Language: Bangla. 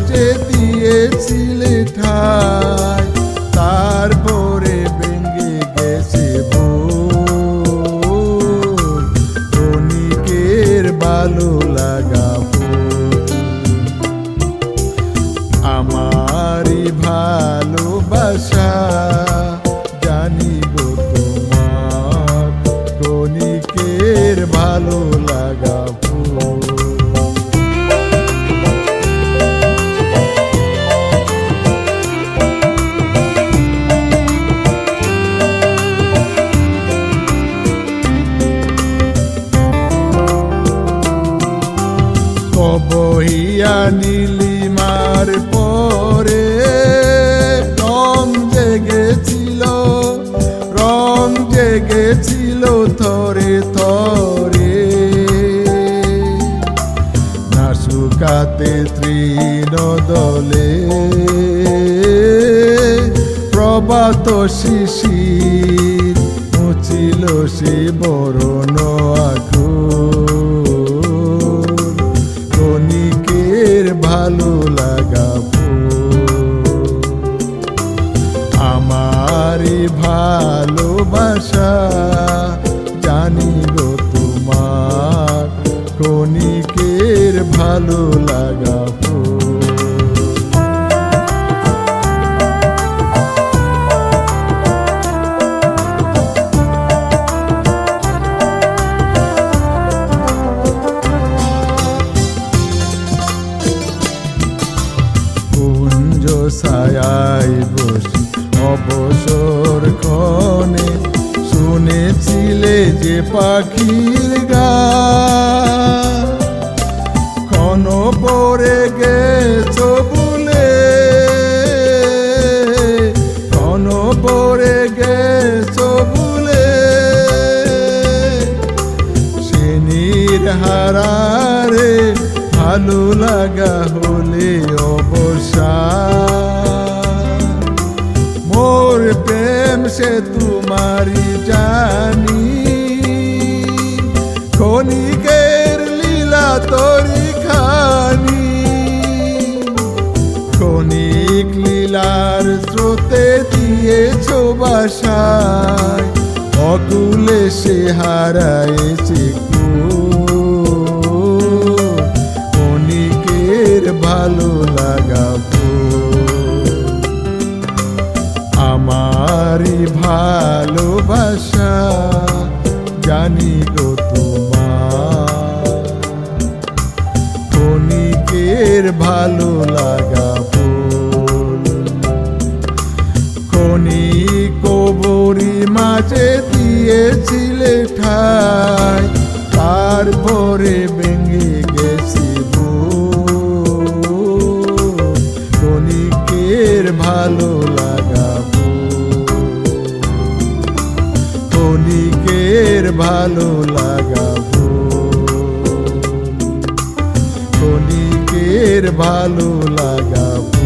কবরি দিয়েছিল ঠাই তারপরে ভেঙে গেছে বনিকের ভালো লাগা নীলিমার পরে রং জেগেছিল রং জেগেছিল থরে থরে। না শুকাতে তৃণ দলে প্রবাত শিশির ভালোবাসা জানি গো তোমার ক্ষণিকের ভালো লাগা ছায়াই বসি অবসর ক্ষণে শুনেছিলে যে পাখির গা। ক্ষণ পরে গেছো বলে, ক্ষণ পরে গেছো বলে। সেনির হারারে ভালো লাগা হলে সে তোমারি জানি। ক্ষণিকের লীলা তরি খানি। ক্ষণিক লীলার স্রোতে দিয়েছ বাসায় অকুলে সে হারাইছে ক্ষণিকের ভালো লাগা ভালো লাগা ফুল ক্ষণিক কবরি মাঝে দিয়েছিলে ঠাই তারপরে ভেঙে গেছি বুক। ভালো লাগা। ক্ষণিকের ভালো লাগা ভালো লাগা।